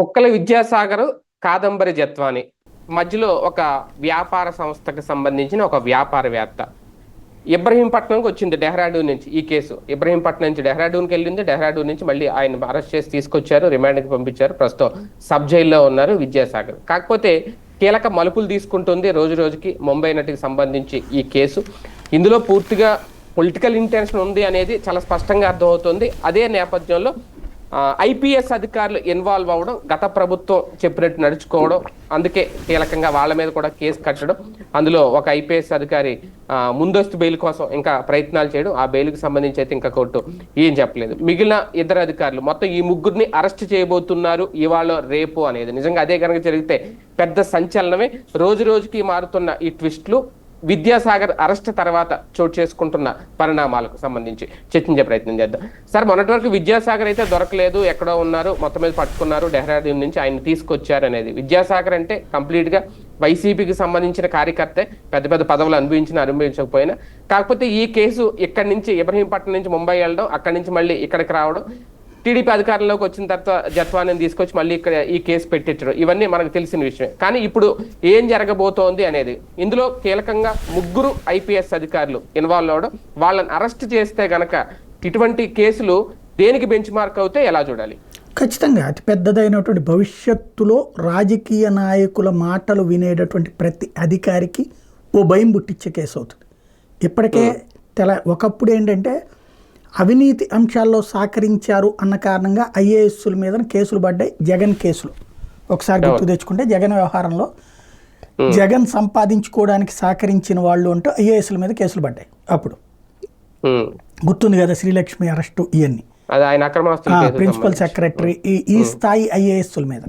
కుక్కల విద్యాసాగర్ కాదంబరి జత్వాని. మధ్యలో ఒక వ్యాపార సంస్థకు సంబంధించిన ఒక వ్యాపారవేత్త. ఇబ్రహీంపట్నంకి వచ్చింది డెహ్రాడూన్ నుంచి ఈ కేసు. ఇబ్రహీంపట్నం నుంచి డెహ్రాడూన్కి వెళ్ళింది. డెహ్రాడూన్ నుంచి మళ్ళీ ఆయన అరెస్ట్ చేసి తీసుకొచ్చారు రిమాండ్కి పంపించారు. ప్రస్తుతం సబ్ జైల్లో ఉన్నారు విద్యాసాగర్. కాకపోతే కీలక మలుపులు తీసుకుంటుంది రోజు రోజుకి ముంబై నటికి సంబంధించి ఈ కేసు. ఇందులో పూర్తిగా పొలిటికల్ ఇంటెన్షన్ ఉంది అనేది చాలా స్పష్టంగా అర్థమవుతుంది. అదే నేపథ్యంలో ఐపీఎస్ అధికారులు ఇన్వాల్వ్ అవ్వడం గత ప్రభుత్వం చెప్పినట్టు నడుచుకోవడం అందుకే కీలకంగా వాళ్ళ మీద కూడా కేసు కట్టడం అందులో ఒక ఐపీఎస్ అధికారి ముందస్తు బెయిల్ కోసం ఇంకా ప్రయత్నాలు చేయడం ఆ బెయిల్కి సంబంధించి అయితే ఇంకా కోర్టు ఏం చెప్పలేదు. మిగిలిన ఇద్దరు అధికారులు మొత్తం ఈ ముగ్గురిని అరెస్ట్ చేయబోతున్నారు ఇవాళ రేపు అనేది. నిజంగా అదే కనుక జరిగితే పెద్ద సంచలనమే. రోజు రోజుకి మారుతున్న ఈ ట్విస్ట్లు విద్యాసాగర్ అరెస్ట్ తర్వాత చోటు చేసుకుంటున్న పరిణామాలకు సంబంధించి చర్చించే ప్రయత్నం చేద్దాం. సార్ మొన్నటి వరకు విద్యాసాగర్ అయితే దొరకలేదు. ఎక్కడో ఉన్నారు. మొత్తం మీద పట్టుకున్నారు. డెహ్రాడూన్ నుంచి ఆయన తీసుకొచ్చారు అనేది. విద్యాసాగర్ అంటే కంప్లీట్గా వైసీపీకి సంబంధించిన కార్యకర్తే. పెద్ద పెద్ద పదవులు అనుభవించిన అనుభవించకపోయినా. కాకపోతే ఈ కేసు ఇక్కడి నుంచి ఇబ్రహీంపట్నం నుంచి ముంబై వెళ్ళడం అక్కడి నుంచి మళ్ళీ ఇక్కడికి రావడం టీడీపీ అధికారంలోకి వచ్చిన తర్వాత జత్వాన్ని తీసుకొచ్చి మళ్ళీ ఇక్కడ ఈ కేసు పెట్టించడం. ఇవన్నీ మనకు తెలిసిన విషయమే. కానీ ఇప్పుడు ఏం జరగబోతోంది అనేది. ఇందులో కీలకంగా ముగ్గురు ఐపీఎస్ అధికారులు ఇన్వాల్వ్ అవ్వడం వాళ్ళని అరెస్ట్ చేస్తే గనక ఇటువంటి కేసులు దేనికి బెంచ్ మార్క్ అవుతే ఎలా చూడాలి? ఖచ్చితంగా అతి పెద్దదైనటువంటి భవిష్యత్తులో రాజకీయ నాయకుల మాటలు వినేటటువంటి ప్రతి అధికారికి ఓ భయం పుట్టించే కేసు అవుతుంది. ఇప్పటికే తెల ఒకప్పుడు ఏంటంటే అవినీతి అంశాల్లో సహకరించారు అన్న కారణంగా ఐఏఎస్ల మీద కేసులు పడ్డాయి. జగన్ కేసులు. ఒకసారి గుర్తు తెచ్చుకుంటే జగన్ వ్యవహారంలో జగన్ సంపాదించుకోవడానికి సహకరించిన వాళ్ళు అంటూ ఐఏఎస్ల మీద కేసులు పడ్డాయి అప్పుడు. గుర్తుంది కదా శ్రీలక్ష్మి అరెస్టు ఇవన్నీ ప్రిన్సిపల్ సెక్రటరీ ఈ ఈ స్థాయి ఐఏఎస్ల మీద.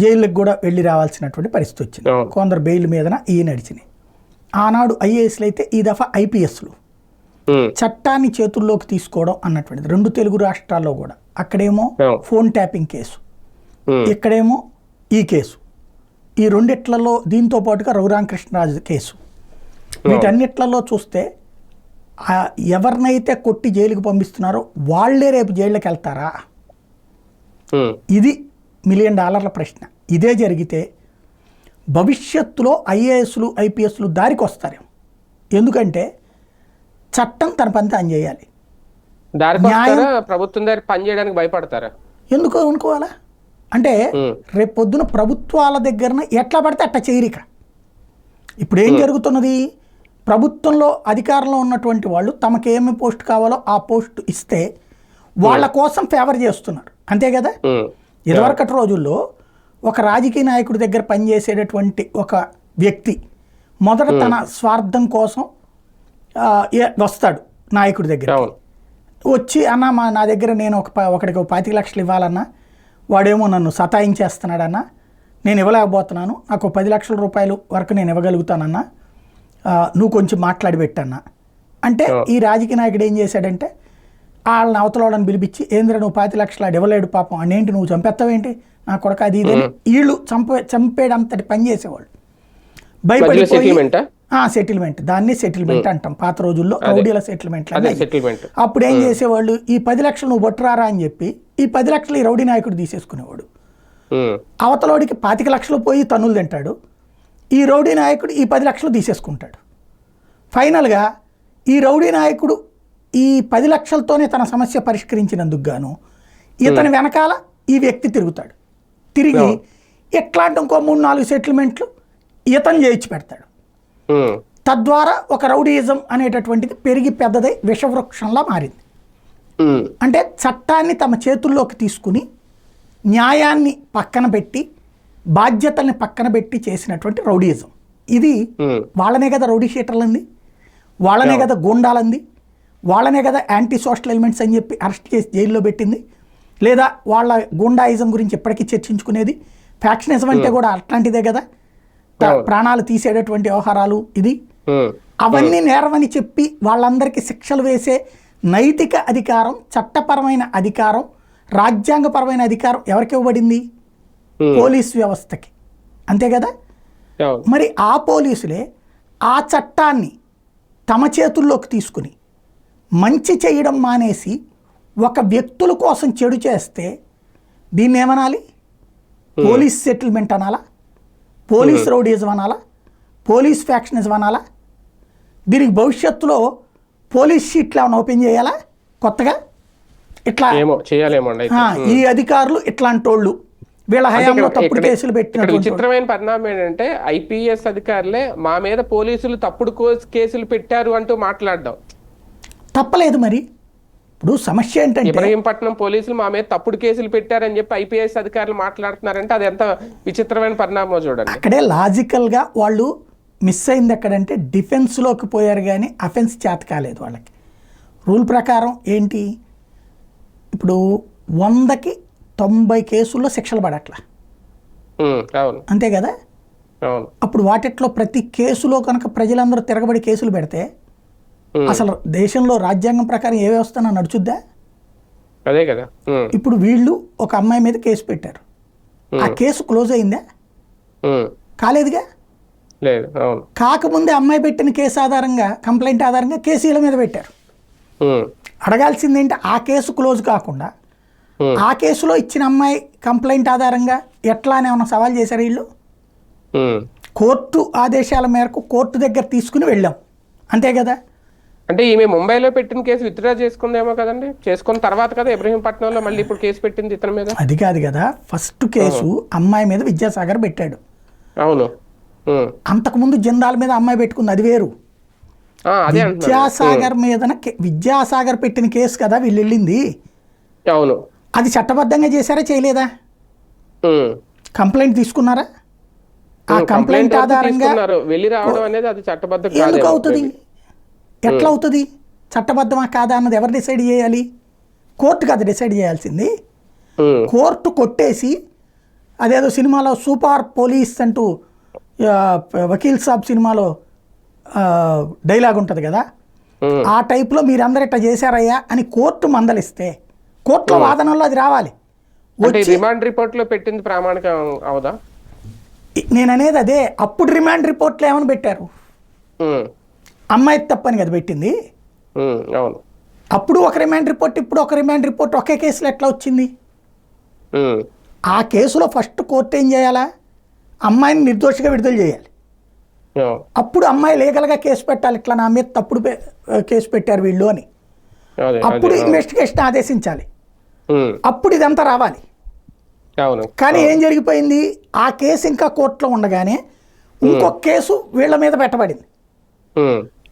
జైళ్ళకి కూడా వెళ్ళి రావాల్సినటువంటి పరిస్థితి వచ్చింది. కొందరు బెయిల్ మీదన ఈ నడిచినాయి ఆనాడు ఐఏఎస్లు అయితే ఈ దఫా ఐపీఎస్లు. చట్టాన్ని చేతుల్లోకి తీసుకోవడం అన్నటువంటిది. రెండు తెలుగు రాష్ట్రాల్లో కూడా. అక్కడేమో. Phone tapping case. ఇక్కడేమో ఈ కేసు. ఈ రెండిట్లలో దీంతో పాటుగా రఘురామకృష్ణరాజు కేసు. వీటన్నిట్లలో చూస్తే ఎవరినైతే కొట్టి జైలుకి పంపిస్తున్నారో వాళ్ళే రేపు జైళ్ళకి వెళ్తారా. ఇది మిలియన్ డాలర్ల ప్రశ్న. ఇదే జరిగితే భవిష్యత్తులో ఐఏఎస్లు ఐపీఎస్లు దారికి వస్తారేమో. ఎందుకంటే చట్టం తన పని తాను చేయాలి. ప్రభుత్వం దగ్గర పని చేయడానికి భయపడతారా? ఎందుకు అనుకోవాలా? అంటే. రేపు పొద్దున ప్రభుత్వాల దగ్గరన ఎట్లా పడితే అట్లా చేయరిక. ఇప్పుడు ఏం జరుగుతున్నది? ప్రభుత్వంలో అధికారంలో ఉన్నటువంటి వాళ్ళు తమకు ఏమి పోస్ట్ కావాలో ఆ పోస్ట్ ఇస్తే వాళ్ళ కోసం ఫేవర్ చేస్తున్నారు. అంతే కదా. ఇదివరకటి రోజుల్లో ఒక రాజకీయ నాయకుడి దగ్గర పనిచేసేటటువంటి ఒక వ్యక్తి మొదట తన స్వార్థం కోసం వస్తాడు నాయకుడి దగ్గర వచ్చి అన్న మా నా దగ్గర నేను ఒక ఒకడికి ఒక పాతిక లక్షలు ఇవ్వాలన్నా వాడేమో నన్ను సతాయించేస్తున్నాడన్నా నేను ఇవ్వలేకపోతున్నాను నాకు పది లక్షల రూపాయలు వరకు నేను ఇవ్వగలుగుతానన్నా నువ్వు కొంచెం మాట్లాడి పెట్టన్నా. అంటే ఈ రాజకీయ నాయకుడు ఏం చేశాడంటే వాళ్ళని అవతలని పిలిపించి ఏంద్ర నువ్వు పాతి లక్షలు ఇవ్వలేడు పాపం అనేంటి నువ్వు చంపేస్తావేంటి? నా కొడక అది ఇదని వీళ్ళు చంపే చంపేడంతటి పని చేసేవాళ్ళు. భయపడిపోయి సెటిల్మెంటా సెటిల్మెంట్ దాన్ని సెటిల్మెంట్ అంటాం. పాత రోజుల్లో రౌడీల సెటిల్మెంట్ అప్పుడు ఏం చేసేవాళ్ళు? ఈ పది లక్షలు నువ్వు బొట్టరారా అని చెప్పి ఈ పది లక్షలు ఈ రౌడీ నాయకుడు తీసేసుకునేవాడు. అవతలోడికి పాతిక లక్షలు పోయి తన్నులు తింటాడు. ఈ రౌడీ నాయకుడు ఈ పది లక్షలు తీసేసుకుంటాడు. ఫైనల్గా ఈ రౌడీ నాయకుడు ఈ పది లక్షలతోనే తన సమస్య పరిష్కరించినందుకు గాను ఇతని వెనకాల ఈ వ్యక్తి తిరుగుతాడు. తిరిగి ఎట్లాంటి ఇంకో మూడు నాలుగు సెటిల్మెంట్లు ఇతను చేయించి పెడతాడు. తద్వారా ఒక రౌడీయిజం అనేటటువంటిది పెరిగి పెద్దదై విషవృక్షంలా మారింది. అంటే చట్టాన్ని తమ చేతుల్లోకి తీసుకుని న్యాయాన్ని పక్కన పెట్టి బాధ్యతల్ని పక్కన పెట్టి చేసినటువంటి రౌడీయిజం ఇది. వాళ్ళనే కదా రౌడీ షీటర్లంది వాళ్ళనే కదా గూండాలంది వాళ్ళనే కదా యాంటీ సోషల్ ఎలిమెంట్స్ అని చెప్పి అరెస్ట్ చేసి జైల్లో పెట్టింది లేదా వాళ్ళ గూండాయిజం గురించి ఎప్పటికీ చర్చించుకునేది ఫ్యాక్షనిజం అంటే కూడా అట్లాంటిదే కదా. ప్రాణాలు తీసేటటువంటి వ్యవహారాలు ఇది. అవన్నీ నేరమని చెప్పి వాళ్ళందరికీ శిక్షలు వేసే నైతిక అధికారం చట్టపరమైన అధికారం రాజ్యాంగపరమైన అధికారం ఎవరికి ఇవ్వబడింది. పోలీస్ వ్యవస్థకి. అంతే కదా? మరి ఆ పోలీసులే ఆ చట్టాన్ని తమ చేతుల్లోకి తీసుకుని మంచి చేయడం మానేసి ఒక వ్యక్తుల కోసం చెడు చేస్తే దీన్ని ఏమనాలి పోలీస్ సెటిల్మెంట్ అనాలా? పోలీస్ రౌడీజం అనాలా పోలీస్ ఫ్యాక్షనిజం అనాలా దీనికి భవిష్యత్తులో పోలీస్ షీట్లు ఏమైనా ఓపెన్ చేయాలా? కొత్తగా? ఇట్లా ఈ అధికారులు ఇట్లాంటి వాళ్ళు వీళ్ళ హయాంలో తప్పుడు కేసులు వాళ్ళు. విచిత్రమైన పరిణామం ఏంటంటే ఐపీఎస్ అధికారులే మా మీద పోలీసులు తప్పుడు కేసులు పెట్టారు అంటూ మాట్లాడడం. తప్పలేదు మరి. ఇప్పుడు సమస్య ఏంటంటే ఇబ్రహీంపట్నం పోలీసులు మా మీద తప్పుడు కేసులు పెట్టారని చెప్పి ఐపీఎస్ అధికారులు మాట్లాడుతున్నారంటే అది ఎంత విచిత్రమైన పరిణామం చూడండి. అక్కడే లాజికల్గా వాళ్ళు మిస్ అయింది ఎక్కడంటే డిఫెన్స్లోకి పోయారు కానీ అఫెన్స్ చేత కాలేదు వాళ్ళకి. రూల్ ప్రకారం ఏంటి? ఇప్పుడు వందకి తొంభై కేసుల్లో శిక్షలు పడట్లా. అంతే కదా? అప్పుడు వాటిట్లో ప్రతి కేసులో కనుక ప్రజలందరూ తిరగబడి కేసులు పెడితే అసలు దేశంలో రాజ్యాంగం ప్రకారం ఏ వ్యవస్థ నడుచుద్దా? అదే కదా. ఇప్పుడు వీళ్ళు ఒక అమ్మాయి మీద కేసు పెట్టారు. ఆ కేసు క్లోజ్ అయిందా? కాలేదుగా? లేదు కాకముందే అమ్మాయి పెట్టిన కేసు ఆధారంగా కంప్లైంట్ ఆధారంగా కేసీల మీద పెట్టారు. అడగాల్సింది ఏంటి? ఆ కేసు క్లోజ్ కాకుండా ఆ కేసులో ఇచ్చిన అమ్మాయి కంప్లైంట్ ఆధారంగా ఎట్లా అని ఏమైనా సవాల్ చేశారు వీళ్ళు. కోర్టు ఆదేశాల మేరకు కోర్టు దగ్గర తీసుకుని వెళ్ళాం. అంతే కదా? అంటే ఈమె ముంబైలో పెట్టిన కేసు విత్డ్రా చేసుకుందేమో కదండి? చేసుకున్న తర్వాత కదా ఇబ్రహీంపట్నంలో మళ్ళీ ఇప్పుడు కేసు పెట్టింది ఇతని మీద? అది కాదు కదా ఫస్ట్ కేసు అమ్మాయి మీద విద్యాసాగర్ పెట్టాడు. అవును. అంతకుముందు జిందాల్ మీద అమ్మాయి పెట్టుకుంది అది వేరు. విద్యాసాగర్ మీదన కే- విద్యాసాగర్ పెట్టిన కేసు కదా వీళ్ళు వెళ్ళింది అవును. అది చట్టబద్ధంగా చేశారా చేయలేదా. కంప్లైంట్ తీసుకున్నారా? ఆ కంప్లైంట్ ఆధారంగా. వెళ్ళి రావడం అనేది అది చట్టబద్ధం ఎందుకు. అవుతుంది? ఎట్లా అవుతుంది చట్టబద్ధమా కాదా అన్నది ఎవరు డిసైడ్ చేయాలి? కోర్టు కాదు డిసైడ్ చేయాల్సింది. కోర్టు కొట్టేసి అదేదో సినిమాలో సూపర్ పోలీస్ అంటూ వకీల్ సాబ్ సినిమాలో డైలాగ్ ఉంటుంది కదా? ఆ టైప్లో మీరందరూ ఇట్లా చేశారయ్యా అని కోర్టు మందలిస్తే కోర్టులో వాదనలో అది రావాలి. రిమాండ్ రిపోర్ట్లో పెట్టింది ప్రామాణికం అవదా? నేను అనేది అదే అప్పుడు రిమాండ్ రిపోర్ట్లో ఏమని పెట్టారు? అమ్మాయి తప్పని కదా పెట్టింది? అవును. అప్పుడు ఒక రిమాండ్ రిపోర్ట్ ఇప్పుడు ఒక రిమాండ్ రిపోర్ట్ ఒకే కేసులో ఎట్లా వచ్చింది? ఆ కేసులో ఫస్ట్ కోర్టు ఏం చేయాలా? అమ్మాయిని నిర్దోషిగా విడుదల చేయాలి. అప్పుడు అమ్మాయి లీగల్గా కేసు పెట్టాలి. ఇట్లా నా మీద తప్పుడు కేసు పెట్టారు వీళ్ళు అని. అప్పుడు. ఇన్వెస్టిగేషన్ ఆదేశించాలి. అప్పుడు ఇదంతా రావాలి. కానీ ఏం జరిగిపోయింది? ఆ కేసు ఇంకా కోర్టులో ఉండగానే ఇంకొక కేసు వీళ్ళ మీద పెట్టబడింది.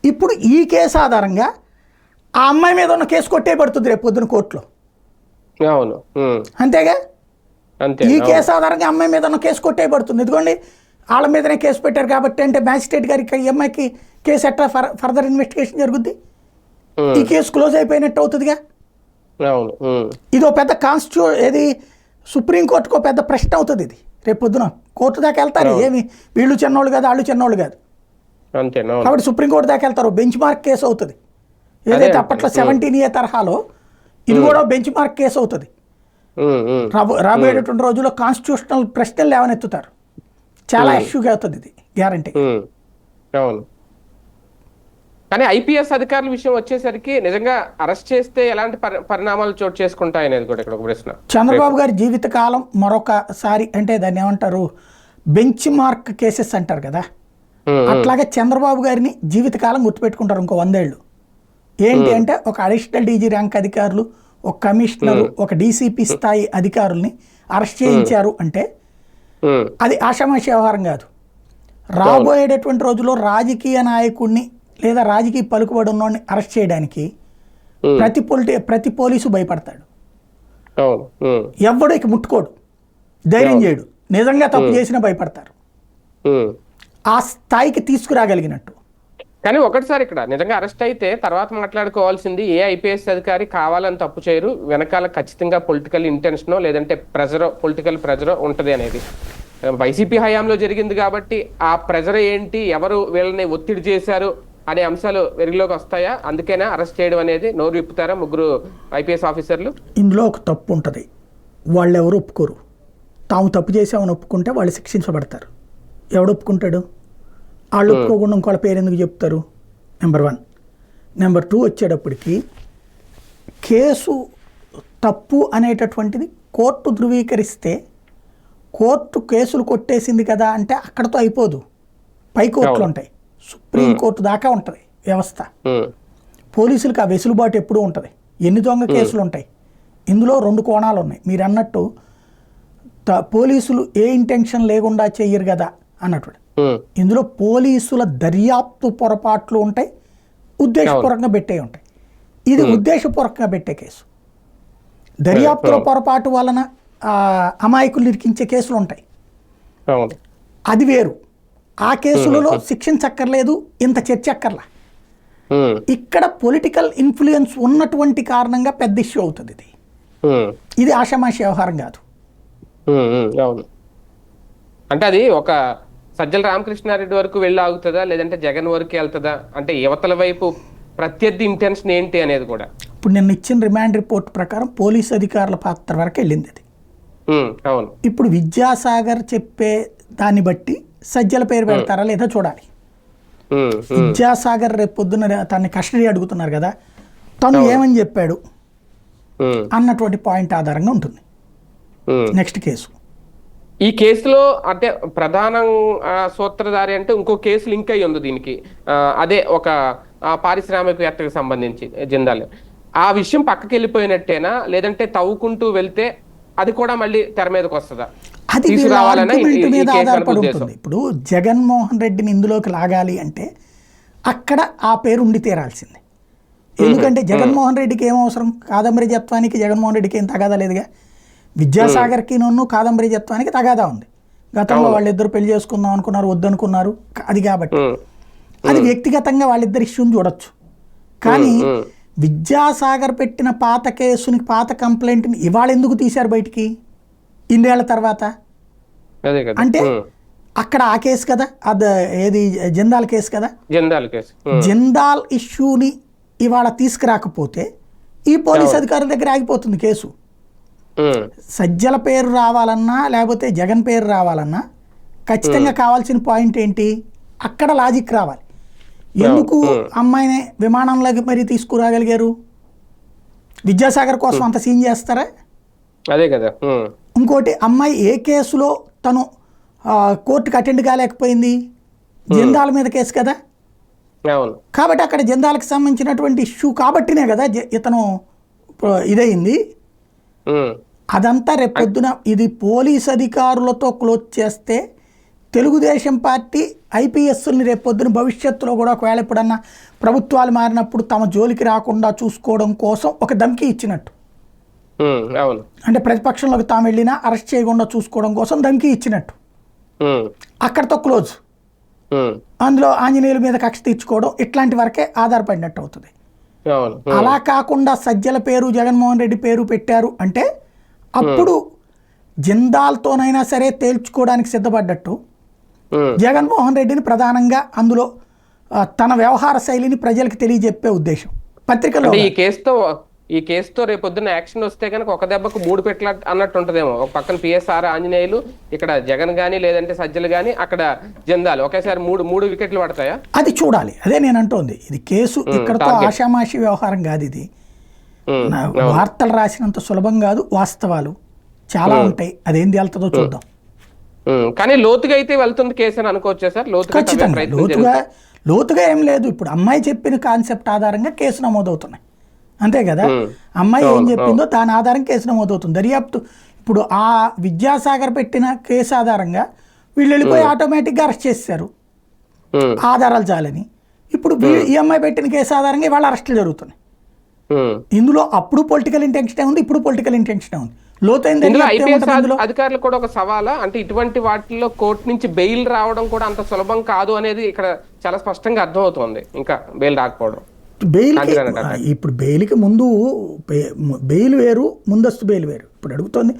ఇప్పుడు ఈ కేసు ఆధారంగా ఆ అమ్మాయి మీద ఉన్న కేసు కొట్టేయబడుతుంది రేపు పొద్దున కోర్టులో. అవును. అంతేగా? అంతే ఈ. కేసు ఆధారంగా అమ్మాయి మీద ఉన్న కేసు కొట్టేయబడుతుంది ఎందుకండి వాళ్ళ మీదనే కేసు పెట్టారు కాబట్టి అంటే మ్యాజిస్ట్రేట్ గారికి ఈ అమ్మాయికి కేసు ఎట్లా ఫర్ ఫర్దర్ ఇన్వెస్టిగేషన్ జరుగుద్ది? ఈ కేసు క్లోజ్ అయిపోయినట్టు అవుతుందిగా? ఇది ఒక పెద్ద కాన్స్టిట్యూ ఏది సుప్రీంకోర్టుకు పెద్ద ప్రశ్న అవుతుంది ఇది. రేపు పొద్దున కోర్టు దాకా వెళ్తారు. ఏమి? వీళ్ళు చిన్నోళ్ళు కాదు వాళ్ళు చిన్నోళ్ళు కాదు. అంతే అవును. కాబట్టి సుప్రీంకోర్టు దాకా వెళ్తారు. బెంచ్ మార్క్ కేసు అవుతుంది. ఏదైతే అప్పట్లో సెవెంటీన్ ఏ తరహాలో ఇది కూడా బెంచ్ మార్క్ కేసు అవుతుంది. రాబో రాబోయేటటువంటి రోజుల్లో కాన్స్టిట్యూషనల్ ప్రశ్నలు లేవనెత్తుతారు. చాలా ఇష్యూగా అవుతుంది ఇది గ్యారంటీ. అవును. కానీ ఐపీఎస్ అధికారుల విషయం వచ్చేసరికి నిజంగా అరెస్ట్ చేస్తే ఎలాంటి పరి- పరిణామాలు చోటు చేసుకుంటాయి అనేది కూడా ఇక్కడ ఒక ప్రశ్న. చంద్రబాబు గారి జీవితకాలం మరొకసారి అంటే దాన్ని ఏమంటారు? బెంచ్ మార్క్ కేసెస్ అంటారు కదా. అట్లాగే చంద్రబాబు గారిని జీవితకాలం గుర్తుపెట్టుకుంటారు ఇంకో వందేళ్ళు. ఏంటి అంటే ఒక అడిషనల్ డీజీ ర్యాంక్ అధికారులు ఒక కమిషనరు ఒక డీసీపీ స్థాయి అధికారుల్ని అరెస్ట్ చేయించారు అంటే అది ఆషామాషి వ్యవహారం కాదు. రాబోయేటటువంటి రోజుల్లో రాజకీయ నాయకుడిని లేదా రాజకీయ పలుకుబడి ఉన్నోడిని అరెస్ట్ చేయడానికి ప్రతి పొలిటి ప్రతి పోలీసు భయపడతాడు. ఎవడు ఇక ముట్టుకోడు. ధైర్యం చేయడు. నిజంగా తప్పు చేసినా భయపడతారు. ఆ స్థాయికి తీసుకురాగలిగినట్టు. కానీ ఒకటిసారి ఇక్కడ నిజంగా అరెస్ట్ అయితే తర్వాత మాట్లాడుకోవాల్సింది ఏ ఐపీఎస్ అధికారి కావాలని తప్పు చేయరు వెనకాల ఖచ్చితంగా పొలిటికల్ ఇంటెన్షనో లేదంటే ప్రెజరో పొలిటికల్ ప్రెజరో ఉంటది అనేది. వైసీపీ హయాంలో జరిగింది కాబట్టి ఆ ప్రెజర్ ఏంటి ఎవరు వీళ్ళని ఒత్తిడి చేశారు అనే అంశాలు వెలుగులోకి వస్తాయా? అందుకేనా అరెస్ట్ చేయడం అనేది నోరు విప్పుతారా ముగ్గురు ఐపీఎస్ ఆఫీసర్లు? ఇందులో ఒక తప్పు ఉంటుంది. వాళ్ళు ఎవరు ఒప్పుకోరు. తాము తప్పు చేసామని ఒప్పుకుంటే వాళ్ళు శిక్షించబడతారు. ఎవడు ఒప్పుకుంటాడు వాళ్ళు ఒప్పుకోకుండా ఇంకోళ్ళ పేరు ఎందుకు చెప్తారు? నెంబర్ వన్ నెంబర్ టూ వచ్చేటప్పటికి కేసు తప్పు అనేటటువంటిది కోర్టు ధృవీకరిస్తే కోర్టు కేసులు కొట్టేసింది కదా అంటే అక్కడతో అయిపోదు. పై కోర్టులు. ఉంటాయి. సుప్రీం కోర్టు దాకా ఉంటుంది వ్యవస్థ. పోలీసులకు ఆ వెసులుబాటు ఎప్పుడూ ఉంటుంది. ఎన్ని దొంగ కేసులు ఉంటాయి? ఇందులో రెండు కోణాలు ఉన్నాయి. మీరు అన్నట్టు పోలీసులు ఏ ఇంటెన్షన్ లేకుండా చెయ్యరు కదా. అన్నట్టు ఇందులో పోలీసుల దర్యాప్తు పొరపాట్లు ఉంటాయి ఉద్దేశపూర్వకంగా పెట్టే ఉంటాయి. ఇది ఉద్దేశపూర్వకంగా పెట్టే కేసు. దర్యాప్తులో పొరపాటు వలన అమాయకులు ఇరికించే కేసులు ఉంటాయి. అది వేరు. ఆ కేసులలో శిక్షించక్కర్లేదు ఇంత చర్చ అక్కర్లా ఇక్కడ పొలిటికల్ ఇన్ఫ్లుయెన్స్ ఉన్నటువంటి కారణంగా పెద్ద ఇష్యూ అవుతుంది ఇది. ఇది ఆషామాషి వ్యవహారం కాదు. అంటే అది ఒక సజ్జల రామకృష్ణారెడ్డి వరకు వెళ్ళి ఆగుతుందా? లేదంటే జగన్ వరకు వెళ్తుందా? అంటే యువతల వైపు ప్రత్యర్థి ఇంటెన్షన్ ఏంటి అనేది కూడా. ఇప్పుడు నిన్న ఇచ్చిన రిమాండ్ రిపోర్ట్ ప్రకారం పోలీస్ అధికారుల పాత్ర వరకు వెళ్ళింది అది. అవును. ఇప్పుడు విద్యాసాగర్ చెప్పే దాన్ని బట్టి సజ్జల పేరు పెడతారా లేదా చూడాలి. విద్యాసాగర్ రేపు పొద్దున తనని కస్టడీ అడుగుతున్నారు కదా. తను ఏమని చెప్పాడు? అన్నటువంటి పాయింట్ ఆధారంగా ఉంటుంది. Next case. ఈ కేసులో అంటే ప్రధాన సూత్రధారి అంటే ఇంకో కేసు లింక్ అయ్యి ఉంది దీనికి. అదే ఒక పారిశ్రామికవేత్తకు సంబంధించి జిందాల్. ఆ విషయం పక్కకి వెళ్ళిపోయినట్టేనా లేదంటే తవ్వుకుంటూ వెళ్తే అది కూడా మళ్ళీ తెర మీదకి వస్తుందా? అది మీద ఆధారపడి ఉంటుంది. ఇప్పుడు జగన్మోహన్ రెడ్డిని ఇందులోకి లాగాలి అంటే అక్కడ ఆ పేరు ఉండి తీరాల్సిందే. ఎందుకంటే జగన్మోహన్ రెడ్డికి ఏం అవసరం? కాదంబరి జత్వానికి జగన్మోహన్ రెడ్డికి ఏం తగాదా లేదుగా? విద్యాసాగర్కి నన్ను కాదంబరి జత్వానికి తగాదా ఉంది. గతంలో వాళ్ళిద్దరు పెళ్ళి చేసుకుందాం అనుకున్నారు వద్దనుకున్నారు అది కాబట్టి. అది వ్యక్తిగతంగా వాళ్ళిద్దరి ఇష్యూని చూడొచ్చు. కానీ. విద్యాసాగర్ పెట్టిన పాత కేసుని పాత కంప్లైంట్ని ఇవాళ ఎందుకు తీశారు బయటికి? ఇన్నేళ్ళ తర్వాత? అంటే అక్కడ ఆ కేసు కదా? అది ఏది? జిందాల్ కేసు కదా? జిందాల్ కేసు. జిందాల్ ఇష్యూని ఇవాళ తీసుకురాకపోతే ఈ పోలీస్ అధికారుల దగ్గర ఆగిపోతుంది కేసు. సజ్జల పేరు రావాలన్నా లేకపోతే జగన్ పేరు రావాలన్నా ఖచ్చితంగా కావాల్సిన పాయింట్ ఏంటి? అక్కడ లాజిక్ రావాలి. ఎందుకు అమ్మాయిని విమానంలోకి మరి తీసుకురాగలిగారు? విద్యాసాగర్ కోసం అంత సీన్ చేస్తారా? అదే కదా ఇంకోటి అమ్మాయి ఏ కేసులో తను కోర్టుకు అటెండ్ కాలేకపోయింది? జిందాల మీద కేసు కదా? కాబట్టి అక్కడ జిందాలకు సంబంధించినటువంటి ఇష్యూ కాబట్టినే కదా ఇతను ఇదయింది. అదంతా రేపొద్దున ఇది పోలీస్ అధికారులతో క్లోజ్ చేస్తే తెలుగుదేశం పార్టీ ఐపీఎస్ని రేపొద్దున భవిష్యత్తులో కూడా ఒకవేళ ఎప్పుడన్నా ప్రభుత్వాలు మారినప్పుడు తమ జోలికి రాకుండా చూసుకోవడం కోసం ఒక ధమ్కి ఇచ్చినట్టు. అంటే ప్రతిపక్షంలోకి తాము వెళ్ళినా అరెస్ట్ చేయకుండా చూసుకోవడం కోసం ధమ్కి ఇచ్చినట్టు. అక్కడతో క్లోజ్. అందులో ఆంజనేయుల మీద కక్ష తీర్చుకోవడం ఇట్లాంటి వరకే ఆధారపడినట్టు అవుతుంది. అలా కాకుండా సజ్జల పేరు జగన్మోహన్ రెడ్డి పేరు పెట్టారు అంటే అప్పుడు జిందాల్తోనైనా సరే తేల్చుకోవడానికి సిద్ధపడ్డట్టు. జగన్మోహన్ రెడ్డిని ప్రధానంగా అందులో తన వ్యవహార శైలిని ప్రజలకు తెలియజెప్పే ఉద్దేశం. పత్రికలో ఈ కేసుతో ఈ కేసుతో రేపు పొద్దున్న యాక్షన్ వస్తే కనుక ఒక దెబ్బకు మూడు పెట్ల అన్నట్టు ఉంటదేమో. ఒక పక్కన పిఎస్ఆర్ ఆంజనేయులు ఇక్కడ జగన్ గానీ లేదంటే సజ్జలు గానీ అక్కడ జందాలు. ఒకేసారి మూడు మూడు వికెట్లు పడతాయా? అది చూడాలి. అదే నేను అంటోంది. ఇది కేసు ఇక్కడతో. ఆషామాషి వ్యవహారం కాదు ఇది. వార్తలు రాసినంత సులభం కాదు వాస్తవాలు. చాలా ఉంటాయి. అదేం తేలుతుందో చూద్దాం. కానీ లోతుగా అయితే వెళ్తుంది కేసు అని అనుకోవచ్చా సార్? లోతుగా లోతుగా. లోతుగా ఏం లేదు. ఇప్పుడు అమ్మాయి చెప్పిన కాన్సెప్ట్ ఆధారంగా కేసు నమోదవుతున్నాయి. అంతే కదా? మ్మ్. అమ్మాయి ఏం చెప్పిందో దాని ఆధారం కేసు నమోదవుతుంది దర్యాప్తు ఇప్పుడు ఆ విద్యాసాగర్ పెట్టిన కేసు ఆధారంగా వీళ్ళు వెళ్ళిపోయి ఆటోమేటిక్గా అరెస్ట్ చేశారు ఆధారాలు చాలని. ఇప్పుడు ఈ అమ్మాయి పెట్టిన కేసు ఆధారంగా ఇవాళ అరెస్టులు జరుగుతున్నాయి. ఇందులో అప్పుడు పొలిటికల్ ఇంటెన్షన్ ఉంది ఇప్పుడు పొలిటికల్ ఇంటెన్షన్ ఉంది లోతైన అధికారులు కూడా ఒక సవాలా? అంటే ఇటువంటి వాటిల్లో కోర్టు నుంచి బెయిల్ రావడం కూడా అంత సులభం కాదు అనేది ఇక్కడ చాలా స్పష్టంగా అర్థమవుతోంది. ఇంకా బెయిల్ రాకపోవడం. బెయిల్కి. ఇప్పుడు బెయిల్కి ముందు బెయిల్ వేరు ముందస్తు బెయిల్ వేరు. ఇప్పుడు అడుగుతోంది.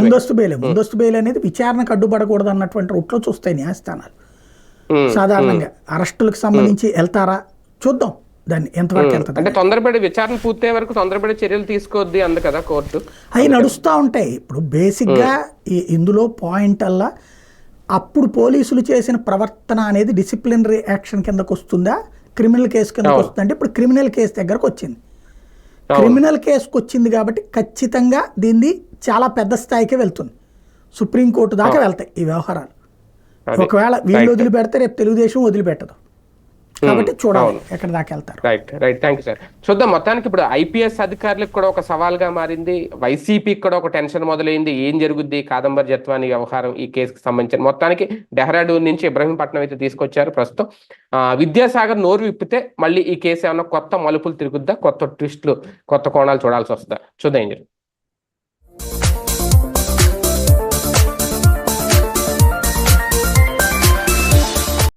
ముందస్తు బెయిల్. ముందస్తు బెయిల్. అనేది విచారణకు అడ్డుపడకూడదు అన్నటువంటి రూట్లో చూస్తాయి న్యాయస్థానాలు. సాధారణంగా అరెస్టులకు సంబంధించి వెళ్తారా? చూద్దాం దాన్ని ఎంతవరకు వెళ్తుంది అంటే తొందరపడి విచారణ పూర్తయ్యే వరకు తొందరపడి చర్యలు తీసుకోవద్ది అంది కదా కోర్టు. అవి నడుస్తూ ఉంటాయి. ఇప్పుడు బేసిక్గా ఈ ఇందులో పాయింట్ అల్లా అప్పుడు పోలీసులు చేసిన ప్రవర్తన అనేది డిసిప్లినరీ యాక్షన్ కిందకు వస్తుందా క్రిమినల్ కేసు కిందకు వస్తుందా అంటే ఇప్పుడు క్రిమినల్ కేసు దగ్గరకు వచ్చింది. క్రిమినల్ కేసుకు వచ్చింది కాబట్టి ఖచ్చితంగా దీన్ని చాలా పెద్ద స్థాయికే వెళ్తుంది సుప్రీంకోర్టు దాకా వెళ్తాయి ఈ వ్యవహారాలు. ఒకవేళ వీళ్ళు. వదిలిపెడితే రేపు తెలుగుదేశం వదిలిపెట్టదు కాబట్టి చూడాలి అవును. ఎక్కడి దాకా వెళ్తారు. Right right thank you sir చూద్దాం మొత్తానికి ఇప్పుడు ఐపీఎస్ అధికారులకు కూడా ఒక సవాల్గా మారింది. వైసీపీకి కూడా ఒక టెన్షన్ మొదలైంది. ఏం జరుగుద్ది? కాదంబరి జత్వాని వ్యవహారం ఈ కేసుకి సంబంధించిన మొత్తానికి డెహ్రాడూన్ నుంచి ఇబ్రహీంపట్నం అయితే తీసుకొచ్చారు ప్రస్తుతం. ఆ, విద్యాసాగర్ నోరు విప్పితే మళ్ళీ ఈ కేసు ఏమన్నా కొత్త మలుపులు తిరుగుద్దా? కొత్త ట్విస్టులు కొత్త కోణాలు చూడాల్సి వస్తుందా? చూద్దాం ఏం జరుగుతుంది